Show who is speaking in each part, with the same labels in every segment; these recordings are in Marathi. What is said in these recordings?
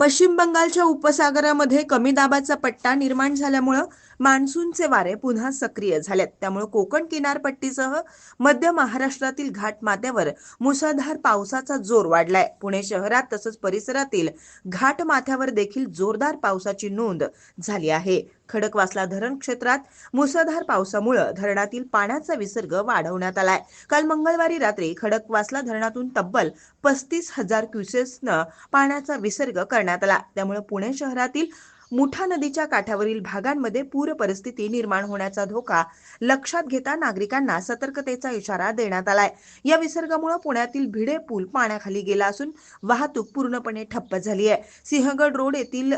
Speaker 1: पश्चिम बंगालच्या उपसागरामध्ये कमी दाबाचा पट्टा निर्माण झाल्यामुळं मान्सूनचे वारे पुन्हा सक्रिय झालेत. त्यामुळे कोकण किनारपट्टीसह मध्य महाराष्ट्रातील घाटमाथ्यावर मुसळधार पावसाचा जोर वाढलाय. पुणे शहरात तसंच परिसरातील घाटमाथ्यावर देखील जोरदार पावसाची नोंद झाली आहे. खडकवासला धरण क्षेत्रात मुसळधार पावसामुळं धरणातील पाण्याचा विसर्ग वाढवण्यात आलाय. काल मंगळवारी रात्री खडकवासला धरणातून तब्बल पस्तीस हजार क्युसेसनं पाण्याचा विसर्ग करण्यात आला. त्यामुळे पुणे शहरातील मुठा नदीच्या काठावरील भागांमध्ये पूर परिस्थिती निर्माण होण्याचा धोका लक्षात घेता नागरिकांना सतर्कतेचा इशारा देण्यात आलाय. या विसर्गामुळे पुण्यातील भिडे पूल पाण्याखाली गेला असून वाहतूक पूर्णपणे ठप्प झाली आहे सिंहगड रोड येथील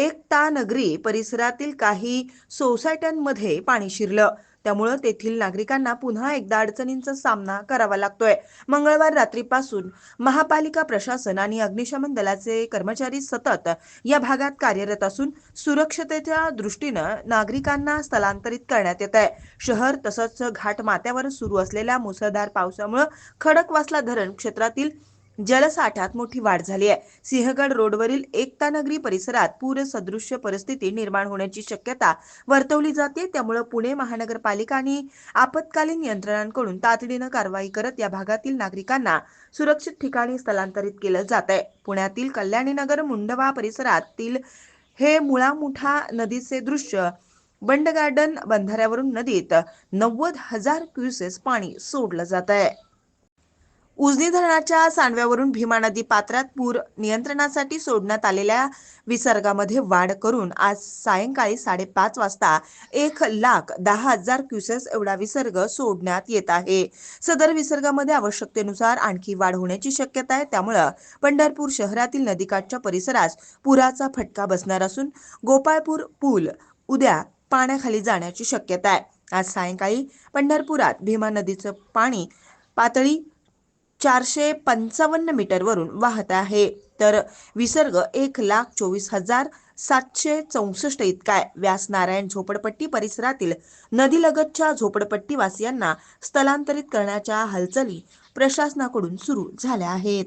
Speaker 1: एकता नगरी परिसरातील काही सोसायट्यांमध्ये पाणी शिरलं. त्यामुळं तेथील नागरिकांना पुन्हा एकदा अडचणींचा सामना करावा लागतोय. मंगळवार रात्रीपासून महापालिका प्रशासन आणि अग्निशमन दलाचे कर्मचारी सतत या भागात कार्यरत असून सुरक्षतेच्या दृष्टीनं नागरिकांना स्थलांतरित करण्यात येत आहे. शहर तसंच घाटमात्यावर सुरू असलेल्या मुसळधार पावसामुळे खडकवासला धरण क्षेत्रातील जलसाठ्यात मोठी वाढ झाली आहे. सिंहगड रोडवरील एकता नगरी परिसरात पूरसदृश्य परिस्थिती निर्माण होण्याची शक्यता वर्तवली जाते. त्यामुळे पुणे महानगरपालिका आणि आपत्कालीन यंत्रणांकडून तातडीनं कारवाई करत या भागातील नागरिकांना सुरक्षित ठिकाणी स्थलांतरित केलं जात आहे पुण्यातील कल्याणीनगर मुंडवा परिसरातील हे मुळामुठा नदीचे दृश्य बंड गार्डन बंधाऱ्यावरून नदीत नव्वद हजार क्युसेस पाणी सोडलं जात आहे उजनी धरणाच्या सांडव्यावरून भीमा नदी पात्रात पूर नियंत्रणासाठी सोडण्यात आलेल्या विसर्गामध्ये वाढ करून आज सायंकाळी साडेपाच वाजता एक लाख दहा हजार क्युसेस एवढा विसर्ग सोडण्यात येत आहे. सदर विसर्गामध्ये आवश्यकतेनुसार आणखी वाढ होण्याची शक्यता आहे. त्यामुळं पंढरपूर शहरातील नदीकाठच्या परिसरास पुराचा फटका बसणार असून गोपाळपूर पूल उद्या पाण्याखाली जाण्याची शक्यता आहे. आज सायंकाळी पंढरपुरात भीमा नदीचं पाणी पातळी चारशे पंचावन्न मीटरवरून वाहत आहे. तर विसर्ग एक लाख चोवीस हजार सातशे चौसष्ट इतका आहे. व्यास नारायण झोपडपट्टी परिसरातील नदीलगतच्या झोपडपट्टीवासियांना स्थलांतरित करण्याच्या हालचाली प्रशासनाकडून सुरू झाल्या आहेत.